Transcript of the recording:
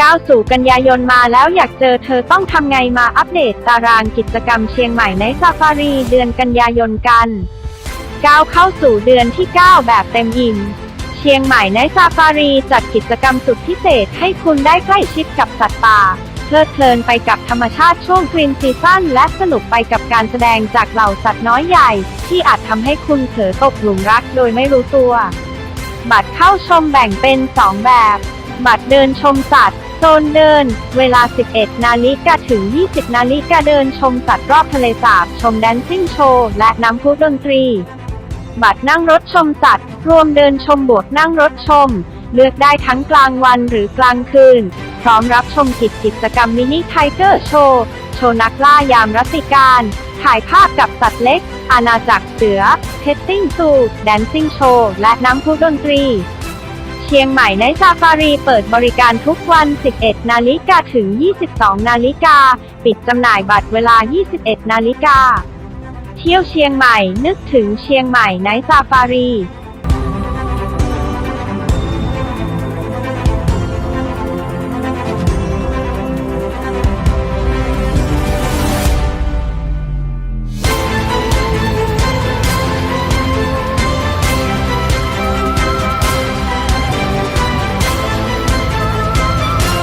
ก้าวสู่กันยายนมาแล้วอยากเจอเธอต้องทำไงมาอัปเดตตารางกิจกรรมเชียงใหม่ในซาฟารีเดือนกันยายนกันก้าวเข้าสู่เดือนที่ 9 แบบเต็มอิ่ม เชียงใหม่ในซาฟารีจัดกิจกรรมสุดพิเศษให้คุณได้ใกล้ชิดกับสัตว์ป่า เพลิดเพลินไปกับธรรมชาติช่วงกรีนซีซั่นและสนุกไปกับการแสดงจากเหล่าสัตว์น้อยใหญ่ ที่อาจทำให้คุณเผลอตกหลุมรักโดยไม่รู้ตัว บัตรเข้าชมแบ่งเป็น 2 แบบ บัตรเดินชมสัตว์ ซนเดิน เวลา 11 นาฬิกาถึง 20 นาฬิกาเดินชมสัตว์รอบทะเลสาบ ชมแดนซิ่งโชว์ และน้ำพุดนตรี บัตรนั่งรถชมสัตว์ รวมเดินชมบวกนั่งรถชม เลือกได้ทั้งกลางวันหรือกลางคืน พร้อมรับชมกิจกิจกรรมมินิไทเกอร์โชว์ โชว์นักล่ายามรัติการ ถ่ายภาพกับสัตว์เล็ก อาณาจักรเสือเพตติ้งซูแดนซิ่งโชว์ และน้ำพุดนตรี เชียงใหม่ในซาฟารีเปิดบริการทุกวัน 11 นาฬิกาถึง 22 นาฬิกา ปิดจำหน่ายบัตรเวลา 21 นาฬิกา เที่ยวเชียงใหม่นึกถึงเชียงใหม่ในซาฟารี